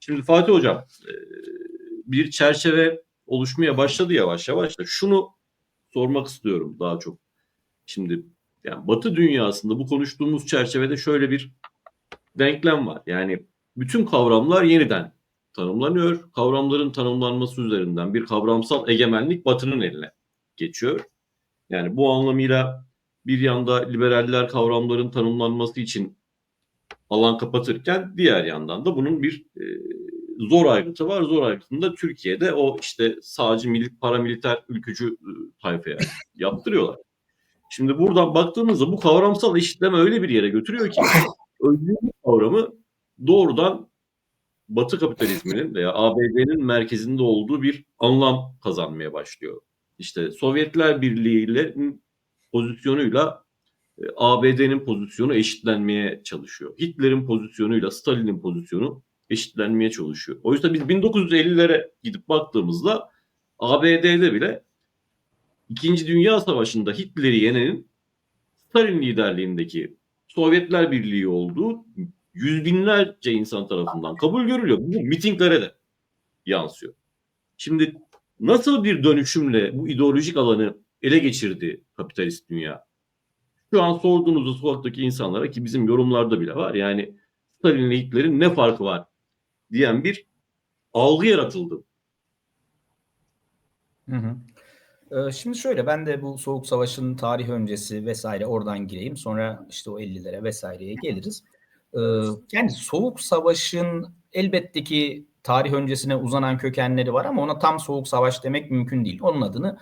Şimdi Fatih Hocam e, bir çerçeve oluşmaya başladı yavaş yavaş da şunu sormak istiyorum daha çok. Şimdi yani Batı dünyasında bu konuştuğumuz çerçevede şöyle bir denklem var. Yani bütün kavramlar yeniden tanımlanıyor. Kavramların tanımlanması üzerinden bir kavramsal egemenlik Batı'nın eline geçiyor. Yani bu anlamıyla bir yanda liberaller kavramların tanımlanması için alan kapatırken diğer yandan da bunun bir e, zor ayrıntı var. Zor ayrıntında Türkiye'de o işte sağcı milit paramiliter ülkücü e, tayfaya yaptırıyorlar. Şimdi buradan baktığımızda bu kavramsal eşitleme öyle bir yere götürüyor ki özgürlük kavramı doğrudan Batı kapitalizminin veya ABD'nin merkezinde olduğu bir anlam kazanmaya başlıyor. İşte Sovyetler Birliği ile pozisyonuyla ABD'nin pozisyonu eşitlenmeye çalışıyor. Hitler'in pozisyonuyla Stalin'in pozisyonu eşitlenmeye çalışıyor. Oysa biz 1950'lere gidip baktığımızda ABD'de bile İkinci Dünya Savaşı'nda Hitler'i yenenin Stalin liderliğindeki Sovyetler Birliği olduğu yüz binlerce insan tarafından kabul görülüyor. Bu mitinglere de yansıyor. Şimdi nasıl bir dönüşümle bu ideolojik alanı ele geçirdi kapitalist dünya? Şu an sorduğunuzda sokaktaki insanlara ki bizim yorumlarda bile var yani Stalin ile Hitler'in ne farkı var diyen bir algı yaratıldı. Hı hı. Ee, Şimdi şöyle ben de bu Soğuk Savaş'ın tarih öncesi vesaire oradan gireyim. Sonra işte o 50'lere vesaireye geliriz. Ee, Yani Soğuk Savaş'ın elbette ki tarih öncesine uzanan kökenleri var ama ona tam Soğuk Savaş demek mümkün değil. Onun adını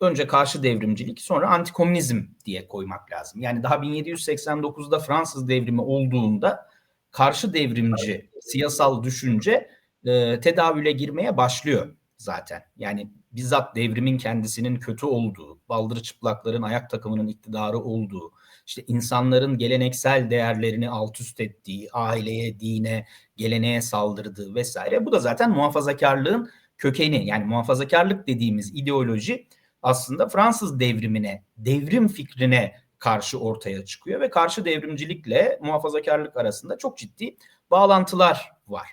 önce karşı devrimcilik sonra antikomünizm diye koymak lazım. Yani daha 1789'da Fransız devrimi olduğunda karşı devrimci siyasal düşünce e, tedavüle girmeye başlıyor zaten. Yani bizzat devrimin kendisinin kötü olduğu, baldırı çıplakların ayak takımının iktidarı olduğu, işte insanların geleneksel değerlerini alt üst ettiği, aileye, dine, geleneğe saldırdığı vesaire. Bu da zaten muhafazakarlığın kökeni. Yani muhafazakarlık dediğimiz ideoloji aslında Fransız devrimine, devrim fikrine karşı ortaya çıkıyor ve karşı devrimcilikle muhafazakarlık arasında çok ciddi bağlantılar var.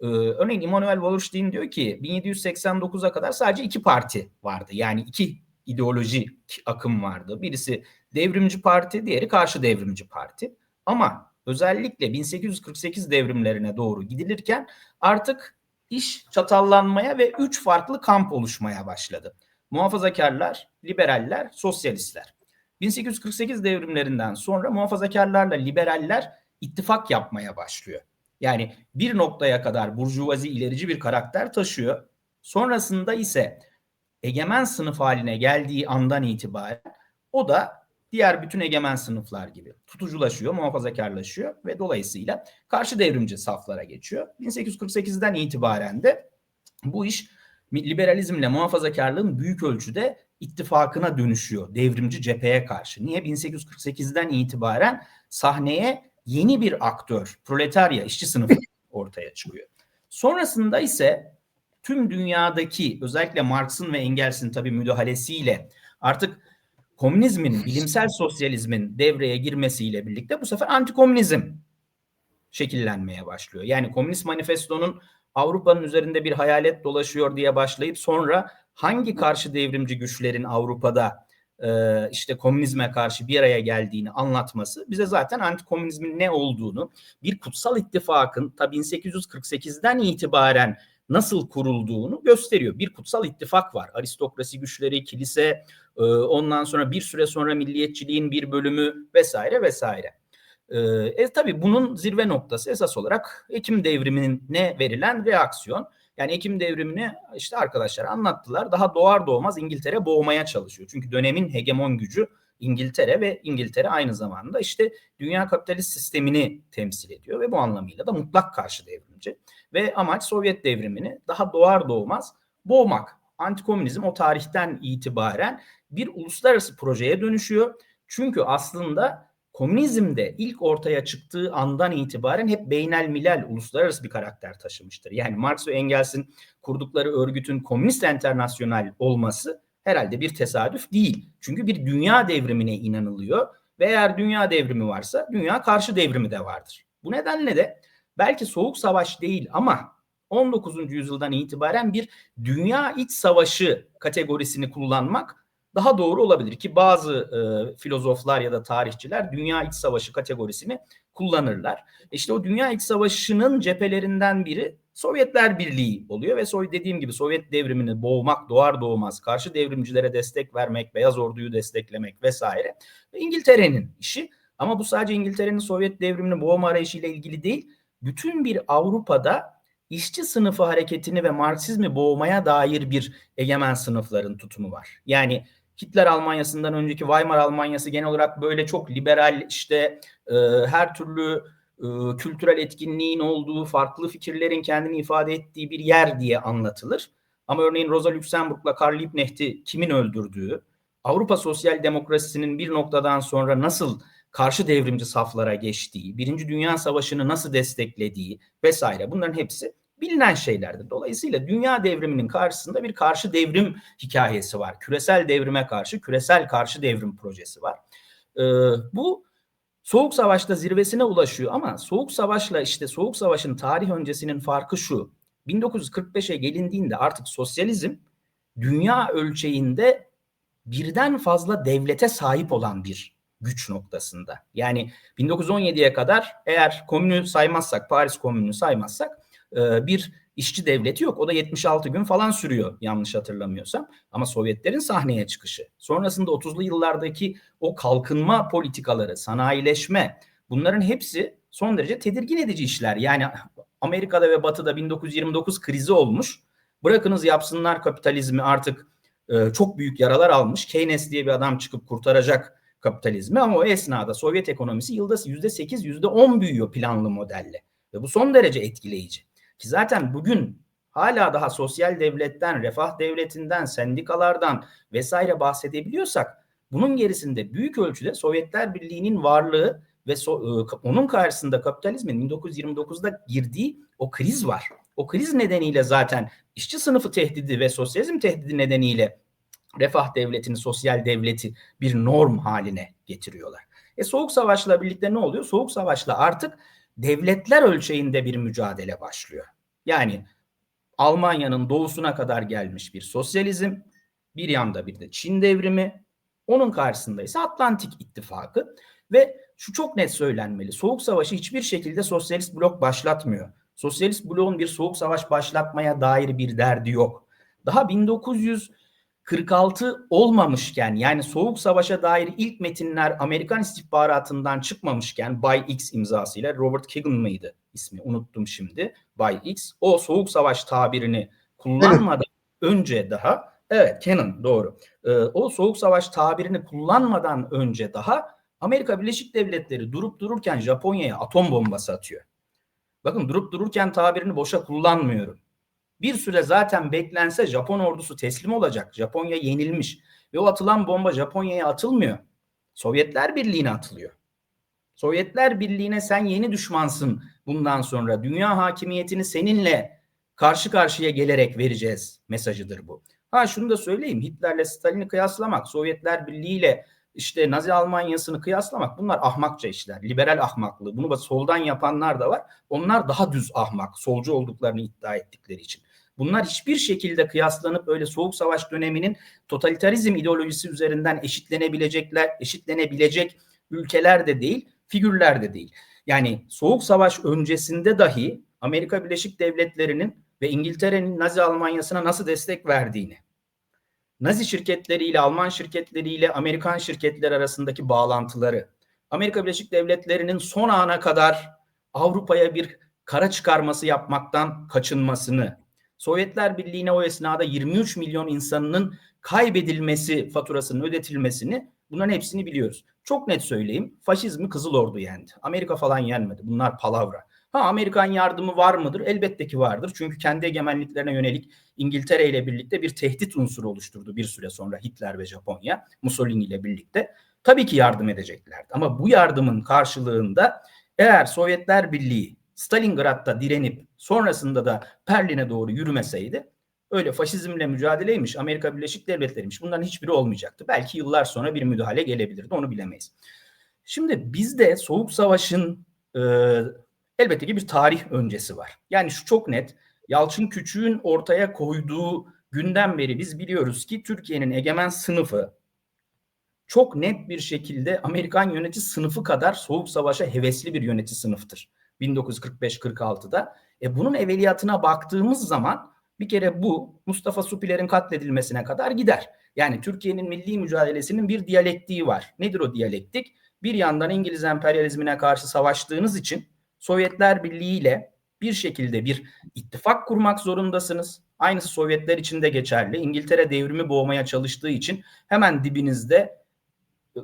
Ee, örneğin Immanuel Wallerstein diyor ki 1789'a kadar sadece iki parti vardı. Yani iki ideolojik akım vardı. Birisi devrimci parti, diğeri karşı devrimci parti. Ama özellikle 1848 devrimlerine doğru gidilirken artık iş çatallanmaya ve üç farklı kamp oluşmaya başladı. Muhafazakarlar, liberaller, sosyalistler. 1848 devrimlerinden sonra muhafazakarlarla liberaller ittifak yapmaya başlıyor. Yani bir noktaya kadar burjuvazi ilerici bir karakter taşıyor. Sonrasında ise egemen sınıf haline geldiği andan itibaren o da diğer bütün egemen sınıflar gibi tutuculaşıyor, muhafazakarlaşıyor ve dolayısıyla karşı devrimci saflara geçiyor. 1848'den itibaren de bu iş liberalizmle muhafazakarlığın büyük ölçüde ittifakına dönüşüyor devrimci cepheye karşı. Niye? 1848'den itibaren sahneye yeni bir aktör, proletarya, işçi sınıfı ortaya çıkıyor. Sonrasında ise tüm dünyadaki özellikle Marx'ın ve Engels'in tabii müdahalesiyle artık komünizmin, bilimsel sosyalizmin devreye girmesiyle birlikte bu sefer antikomünizm şekillenmeye başlıyor. Yani Komünist Manifesto'nun Avrupa'nın üzerinde bir hayalet dolaşıyor diye başlayıp sonra hangi karşı devrimci güçlerin Avrupa'da e, işte komünizme karşı bir araya geldiğini anlatması bize zaten antikomünizmin ne olduğunu bir kutsal ittifakın ta 1848'den itibaren nasıl kurulduğunu gösteriyor. Bir kutsal ittifak var. Aristokrasi güçleri, kilise, e, ondan sonra bir süre sonra milliyetçiliğin bir bölümü vesaire vesaire. E, e tabii bunun zirve noktası esas olarak Ekim devrimine verilen reaksiyon. Yani Ekim devrimini işte arkadaşlar anlattılar. Daha doğar doğmaz İngiltere boğmaya çalışıyor. Çünkü dönemin hegemon gücü İngiltere ve İngiltere aynı zamanda işte dünya kapitalist sistemini temsil ediyor ve bu anlamıyla da mutlak karşı devrimci. Ve amaç Sovyet devrimini daha doğar doğmaz boğmak. Antikomünizm o tarihten itibaren bir uluslararası projeye dönüşüyor. Çünkü aslında komünizmde ilk ortaya çıktığı andan itibaren hep beynel milal uluslararası bir karakter taşımıştır. Yani Marx ve Engels'in kurdukları örgütün komünist internasyonal olması herhalde bir tesadüf değil. Çünkü bir dünya devrimine inanılıyor ve eğer dünya devrimi varsa dünya karşı devrimi de vardır. Bu nedenle de belki soğuk savaş değil ama 19. yüzyıldan itibaren bir dünya iç savaşı kategorisini kullanmak daha doğru olabilir ki bazı e, filozoflar ya da tarihçiler dünya iç savaşı kategorisini kullanırlar. İşte o dünya iç savaşının cephelerinden biri Sovyetler Birliği oluyor ve soy dediğim gibi Sovyet devrimini boğmak doğar doğmaz karşı devrimcilere destek vermek, beyaz orduyu desteklemek vesaire ve İngiltere'nin işi. Ama bu sadece İngiltere'nin Sovyet devrimini boğma arayışıyla ilgili değil. Bütün bir Avrupa'da işçi sınıfı hareketini ve Marksizmi boğmaya dair bir egemen sınıfların tutumu var. Yani Hitler Almanyası'ndan önceki Weimar Almanyası genel olarak böyle çok liberal işte e, her türlü e, kültürel etkinliğin olduğu, farklı fikirlerin kendini ifade ettiği bir yer diye anlatılır. Ama örneğin Rosa Luxemburg'la Karl Liebknecht'i kimin öldürdüğü, Avrupa sosyal demokrasisinin bir noktadan sonra nasıl karşı devrimci saflara geçtiği, Birinci Dünya Savaşı'nı nasıl desteklediği vesaire bunların hepsi bilinen şeylerdir. Dolayısıyla dünya devriminin karşısında bir karşı devrim hikayesi var. Küresel devrime karşı küresel karşı devrim projesi var. Ee, bu Soğuk Savaş'ta zirvesine ulaşıyor ama Soğuk Savaş'la işte Soğuk Savaş'ın tarih öncesinin farkı şu. 1945'e gelindiğinde artık sosyalizm dünya ölçeğinde birden fazla devlete sahip olan bir güç noktasında. Yani 1917'ye kadar eğer komünü saymazsak, Paris komününü saymazsak bir işçi devleti yok. O da 76 gün falan sürüyor yanlış hatırlamıyorsam. Ama Sovyetlerin sahneye çıkışı, sonrasında 30'lu yıllardaki o kalkınma politikaları, sanayileşme bunların hepsi son derece tedirgin edici işler. Yani Amerika'da ve Batı'da 1929 krizi olmuş. Bırakınız yapsınlar kapitalizmi artık e, çok büyük yaralar almış. Keynes diye bir adam çıkıp kurtaracak kapitalizmi ama o esnada Sovyet ekonomisi yılda %8, %10 büyüyor planlı modelle. Ve bu son derece etkileyici. Ki zaten bugün hala daha sosyal devletten, refah devletinden, sendikalardan vesaire bahsedebiliyorsak bunun gerisinde büyük ölçüde Sovyetler Birliği'nin varlığı ve so- onun karşısında kapitalizmin 1929'da girdiği o kriz var. O kriz nedeniyle zaten işçi sınıfı tehdidi ve sosyalizm tehdidi nedeniyle refah devletini, sosyal devleti bir norm haline getiriyorlar. E Soğuk Savaş'la birlikte ne oluyor? Soğuk Savaş'la artık devletler ölçeğinde bir mücadele başlıyor. Yani Almanya'nın doğusuna kadar gelmiş bir sosyalizm, bir yanda bir de Çin devrimi, onun karşısında ise Atlantik İttifakı ve şu çok net söylenmeli. Soğuk Savaşı hiçbir şekilde sosyalist blok başlatmıyor. Sosyalist bloğun bir soğuk savaş başlatmaya dair bir derdi yok. Daha 1900 46 olmamışken yani Soğuk Savaş'a dair ilk metinler Amerikan istihbaratından çıkmamışken Bay X imzasıyla Robert Kagan mıydı ismi unuttum şimdi Bay X o Soğuk Savaş tabirini kullanmadan önce daha evet Cannon doğru ee, o Soğuk Savaş tabirini kullanmadan önce daha Amerika Birleşik Devletleri durup dururken Japonya'ya atom bombası atıyor. Bakın durup dururken tabirini boşa kullanmıyorum. Bir süre zaten beklense Japon ordusu teslim olacak. Japonya yenilmiş. Ve o atılan bomba Japonya'ya atılmıyor. Sovyetler Birliği'ne atılıyor. Sovyetler Birliği'ne sen yeni düşmansın bundan sonra. Dünya hakimiyetini seninle karşı karşıya gelerek vereceğiz mesajıdır bu. Ha şunu da söyleyeyim. Hitler'le Stalin'i kıyaslamak, Sovyetler Birliği ile işte Nazi Almanyası'nı kıyaslamak bunlar ahmakça işler. Liberal ahmaklığı. Bunu soldan yapanlar da var. Onlar daha düz ahmak. Solcu olduklarını iddia ettikleri için. Bunlar hiçbir şekilde kıyaslanıp öyle soğuk savaş döneminin totalitarizm ideolojisi üzerinden eşitlenebilecekler, eşitlenebilecek ülkeler de değil, figürler de değil. Yani soğuk savaş öncesinde dahi Amerika Birleşik Devletleri'nin ve İngiltere'nin Nazi Almanyası'na nasıl destek verdiğini, Nazi şirketleriyle, Alman şirketleriyle Amerikan şirketleri arasındaki bağlantıları, Amerika Birleşik Devletleri'nin son ana kadar Avrupa'ya bir kara çıkarması yapmaktan kaçınmasını, Sovyetler Birliği'ne o esnada 23 milyon insanının kaybedilmesi faturasının ödetilmesini bunların hepsini biliyoruz. Çok net söyleyeyim. Faşizmi Kızıl Ordu yendi. Amerika falan yenmedi. Bunlar palavra. Ha Amerikan yardımı var mıdır? Elbette ki vardır. Çünkü kendi egemenliklerine yönelik İngiltere ile birlikte bir tehdit unsuru oluşturdu bir süre sonra Hitler ve Japonya Mussolini ile birlikte. Tabii ki yardım edeceklerdi. Ama bu yardımın karşılığında eğer Sovyetler Birliği Stalingrad'da direnip sonrasında da Berlin'e doğru yürümeseydi öyle faşizmle mücadeleymiş, Amerika Birleşik Devletleri'ymiş bunların hiçbiri olmayacaktı. Belki yıllar sonra bir müdahale gelebilirdi onu bilemeyiz. Şimdi bizde Soğuk Savaş'ın e, elbette ki bir tarih öncesi var. Yani şu çok net Yalçın Küçük'ün ortaya koyduğu günden beri biz biliyoruz ki Türkiye'nin egemen sınıfı çok net bir şekilde Amerikan yönetici sınıfı kadar soğuk savaşa hevesli bir yönetici sınıftır. 1945-46'da. E bunun evveliyatına baktığımız zaman bir kere bu Mustafa Supiler'in katledilmesine kadar gider. Yani Türkiye'nin milli mücadelesinin bir diyalektiği var. Nedir o diyalektik? Bir yandan İngiliz emperyalizmine karşı savaştığınız için Sovyetler Birliği ile bir şekilde bir ittifak kurmak zorundasınız. Aynısı Sovyetler için de geçerli. İngiltere devrimi boğmaya çalıştığı için hemen dibinizde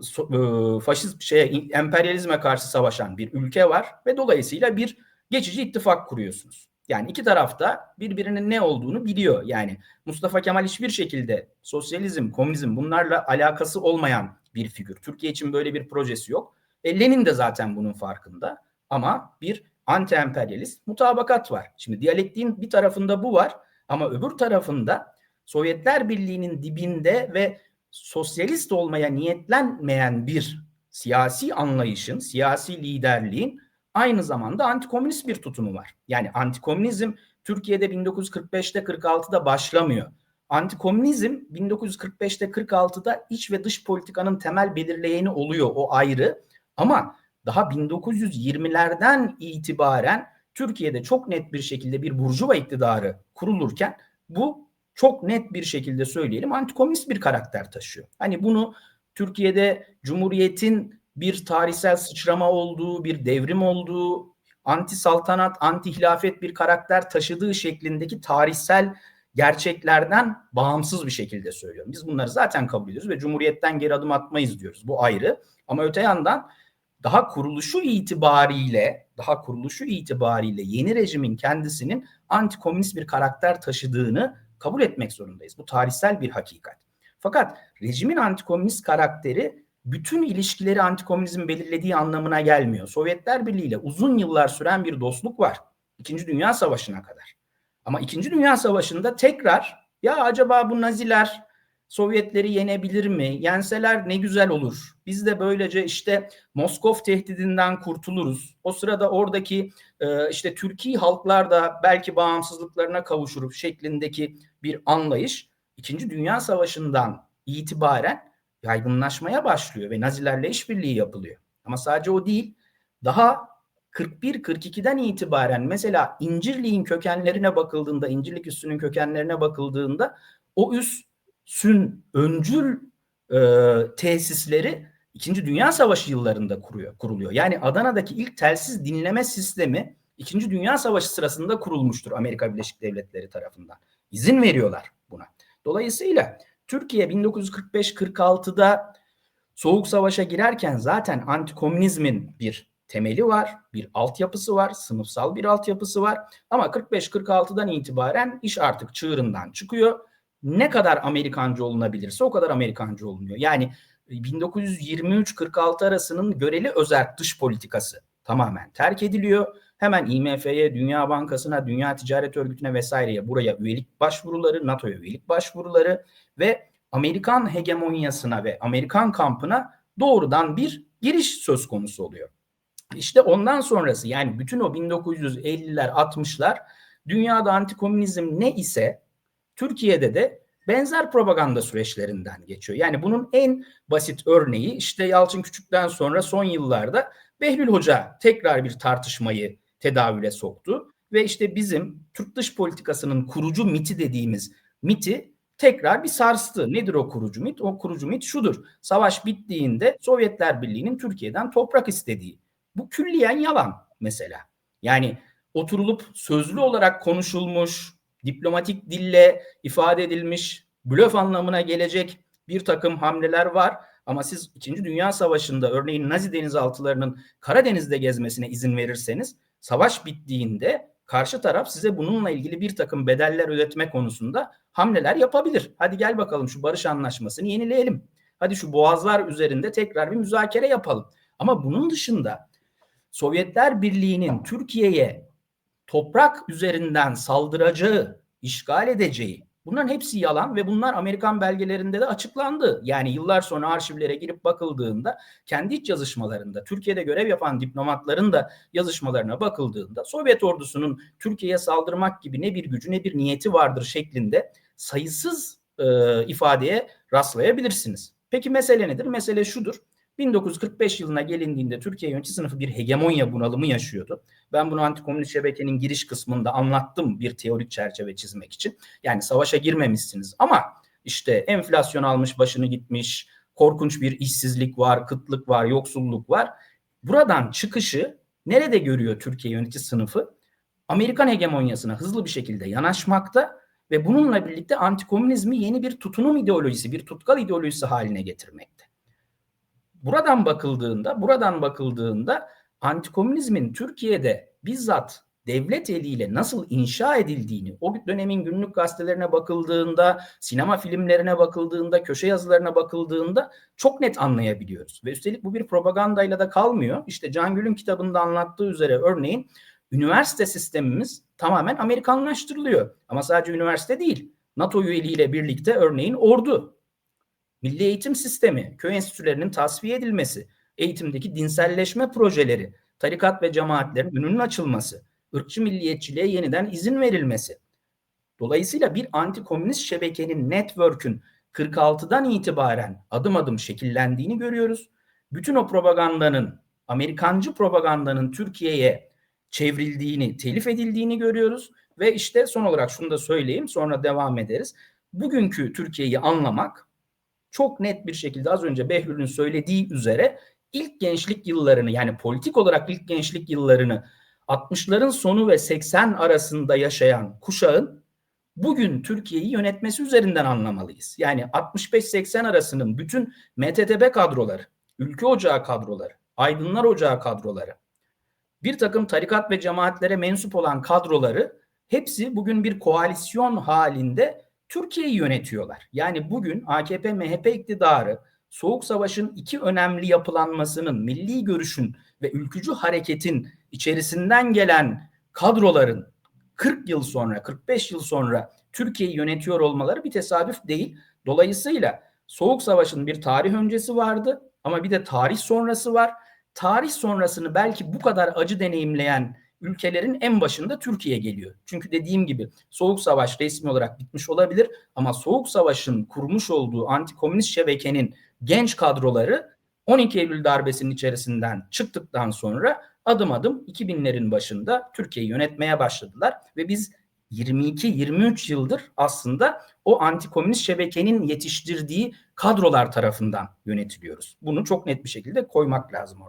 so- e, şeye emperyalizme karşı savaşan bir ülke var ve dolayısıyla bir geçici ittifak kuruyorsunuz. Yani iki tarafta birbirinin ne olduğunu biliyor. Yani Mustafa Kemal hiçbir şekilde sosyalizm, komünizm bunlarla alakası olmayan bir figür. Türkiye için böyle bir projesi yok. E, Lenin de zaten bunun farkında. Ama bir anti-emperyalist mutabakat var. Şimdi diyalektiğin bir tarafında bu var ama öbür tarafında Sovyetler Birliği'nin dibinde ve sosyalist olmaya niyetlenmeyen bir siyasi anlayışın, siyasi liderliğin aynı zamanda antikomünist bir tutumu var. Yani antikomünizm Türkiye'de 1945'te 46'da başlamıyor. Antikomünizm 1945'te 46'da iç ve dış politikanın temel belirleyeni oluyor o ayrı. Ama daha 1920'lerden itibaren Türkiye'de çok net bir şekilde bir burjuva iktidarı kurulurken bu çok net bir şekilde söyleyelim antikomünist bir karakter taşıyor. Hani bunu Türkiye'de Cumhuriyet'in bir tarihsel sıçrama olduğu, bir devrim olduğu, anti saltanat, anti hilafet bir karakter taşıdığı şeklindeki tarihsel gerçeklerden bağımsız bir şekilde söylüyorum. Biz bunları zaten kabul ediyoruz ve Cumhuriyet'ten geri adım atmayız diyoruz. Bu ayrı. Ama öte yandan daha kuruluşu itibariyle daha kuruluşu itibariyle yeni rejimin kendisinin antikomünist bir karakter taşıdığını kabul etmek zorundayız. Bu tarihsel bir hakikat. Fakat rejimin antikomünist karakteri bütün ilişkileri antikomünizm belirlediği anlamına gelmiyor. Sovyetler Birliği ile uzun yıllar süren bir dostluk var. İkinci Dünya Savaşı'na kadar. Ama İkinci Dünya Savaşı'nda tekrar ya acaba bu Naziler Sovyetleri yenebilir mi? Yenseler ne güzel olur. Biz de böylece işte Moskov tehdidinden kurtuluruz. O sırada oradaki e, işte Türkiye halklar da belki bağımsızlıklarına kavuşur şeklindeki bir anlayış İkinci Dünya Savaşı'ndan itibaren yaygınlaşmaya başlıyor ve Nazilerle işbirliği yapılıyor. Ama sadece o değil. Daha 41-42'den itibaren mesela İncirlik'in kökenlerine bakıldığında, İncirlik üssünün kökenlerine bakıldığında o üssün öncül e, tesisleri İkinci Dünya Savaşı yıllarında kuruyor, kuruluyor. Yani Adana'daki ilk telsiz dinleme sistemi İkinci Dünya Savaşı sırasında kurulmuştur Amerika Birleşik Devletleri tarafından. İzin veriyorlar buna. Dolayısıyla Türkiye 1945-46'da Soğuk Savaş'a girerken zaten antikomünizmin bir temeli var, bir altyapısı var, sınıfsal bir altyapısı var. Ama 45-46'dan itibaren iş artık çığırından çıkıyor. Ne kadar Amerikancı olunabilirse o kadar Amerikancı olunuyor. Yani 1923-46 arasının göreli özerk dış politikası tamamen terk ediliyor. Hemen IMF'ye, Dünya Bankası'na, Dünya Ticaret Örgütü'ne vesaireye buraya üyelik başvuruları, NATO'ya üyelik başvuruları ve Amerikan hegemonyasına ve Amerikan kampına doğrudan bir giriş söz konusu oluyor. İşte ondan sonrası yani bütün o 1950'ler 60'lar dünyada antikomünizm ne ise Türkiye'de de benzer propaganda süreçlerinden geçiyor. Yani bunun en basit örneği işte Yalçın Küçük'ten sonra son yıllarda Behlül Hoca tekrar bir tartışmayı tedavüle soktu ve işte bizim Türk dış politikasının kurucu miti dediğimiz miti tekrar bir sarstı. Nedir o kurucu mit? O kurucu mit şudur. Savaş bittiğinde Sovyetler Birliği'nin Türkiye'den toprak istediği. Bu külliyen yalan mesela. Yani oturulup sözlü olarak konuşulmuş, diplomatik dille ifade edilmiş, blöf anlamına gelecek bir takım hamleler var. Ama siz 2. Dünya Savaşı'nda örneğin Nazi denizaltılarının Karadeniz'de gezmesine izin verirseniz savaş bittiğinde karşı taraf size bununla ilgili bir takım bedeller ödetme konusunda hamleler yapabilir. Hadi gel bakalım şu barış anlaşmasını yenileyelim. Hadi şu boğazlar üzerinde tekrar bir müzakere yapalım. Ama bunun dışında Sovyetler Birliği'nin Türkiye'ye toprak üzerinden saldıracağı, işgal edeceği Bunların hepsi yalan ve bunlar Amerikan belgelerinde de açıklandı. Yani yıllar sonra arşivlere girip bakıldığında kendi iç yazışmalarında Türkiye'de görev yapan diplomatların da yazışmalarına bakıldığında Sovyet ordusunun Türkiye'ye saldırmak gibi ne bir gücü ne bir niyeti vardır şeklinde sayısız e, ifadeye rastlayabilirsiniz. Peki mesele nedir? Mesele şudur. 1945 yılına gelindiğinde Türkiye yönetici sınıfı bir hegemonya bunalımı yaşıyordu. Ben bunu antikomünist şebekenin giriş kısmında anlattım bir teorik çerçeve çizmek için. Yani savaşa girmemişsiniz ama işte enflasyon almış başını gitmiş, korkunç bir işsizlik var, kıtlık var, yoksulluk var. Buradan çıkışı nerede görüyor Türkiye yönetici sınıfı? Amerikan hegemonyasına hızlı bir şekilde yanaşmakta ve bununla birlikte antikomünizmi yeni bir tutunum ideolojisi, bir tutkal ideolojisi haline getirmekte. Buradan bakıldığında, buradan bakıldığında antikomünizmin Türkiye'de bizzat devlet eliyle nasıl inşa edildiğini, o dönemin günlük gazetelerine bakıldığında, sinema filmlerine bakıldığında, köşe yazılarına bakıldığında çok net anlayabiliyoruz. Ve üstelik bu bir propagandayla da kalmıyor. İşte Can Gül'ün kitabında anlattığı üzere örneğin üniversite sistemimiz tamamen Amerikanlaştırılıyor. Ama sadece üniversite değil. NATO üyeliğiyle birlikte örneğin ordu, milli eğitim sistemi, köy enstitülerinin tasfiye edilmesi, eğitimdeki dinselleşme projeleri, tarikat ve cemaatlerin önünün açılması, ırkçı milliyetçiliğe yeniden izin verilmesi. Dolayısıyla bir antikomünist şebekenin, network'ün 46'dan itibaren adım adım şekillendiğini görüyoruz. Bütün o propagandanın, Amerikancı propagandanın Türkiye'ye çevrildiğini, telif edildiğini görüyoruz. Ve işte son olarak şunu da söyleyeyim sonra devam ederiz. Bugünkü Türkiye'yi anlamak çok net bir şekilde az önce Behlül'ün söylediği üzere ilk gençlik yıllarını yani politik olarak ilk gençlik yıllarını 60'ların sonu ve 80 arasında yaşayan kuşağın bugün Türkiye'yi yönetmesi üzerinden anlamalıyız. Yani 65-80 arasının bütün MTTB kadroları, Ülke Ocağı kadroları, Aydınlar Ocağı kadroları, bir takım tarikat ve cemaatlere mensup olan kadroları hepsi bugün bir koalisyon halinde Türkiye'yi yönetiyorlar. Yani bugün AKP MHP iktidarı Soğuk Savaş'ın iki önemli yapılanmasının, milli görüşün ve ülkücü hareketin içerisinden gelen kadroların 40 yıl sonra, 45 yıl sonra Türkiye'yi yönetiyor olmaları bir tesadüf değil. Dolayısıyla Soğuk Savaş'ın bir tarih öncesi vardı ama bir de tarih sonrası var. Tarih sonrasını belki bu kadar acı deneyimleyen ülkelerin en başında Türkiye geliyor. Çünkü dediğim gibi Soğuk Savaş resmi olarak bitmiş olabilir ama Soğuk Savaş'ın kurmuş olduğu antikomünist şebekenin genç kadroları 12 Eylül darbesinin içerisinden çıktıktan sonra adım adım 2000'lerin başında Türkiye'yi yönetmeye başladılar ve biz 22-23 yıldır aslında o antikomünist şebekenin yetiştirdiği kadrolar tarafından yönetiliyoruz. Bunu çok net bir şekilde koymak lazım orada.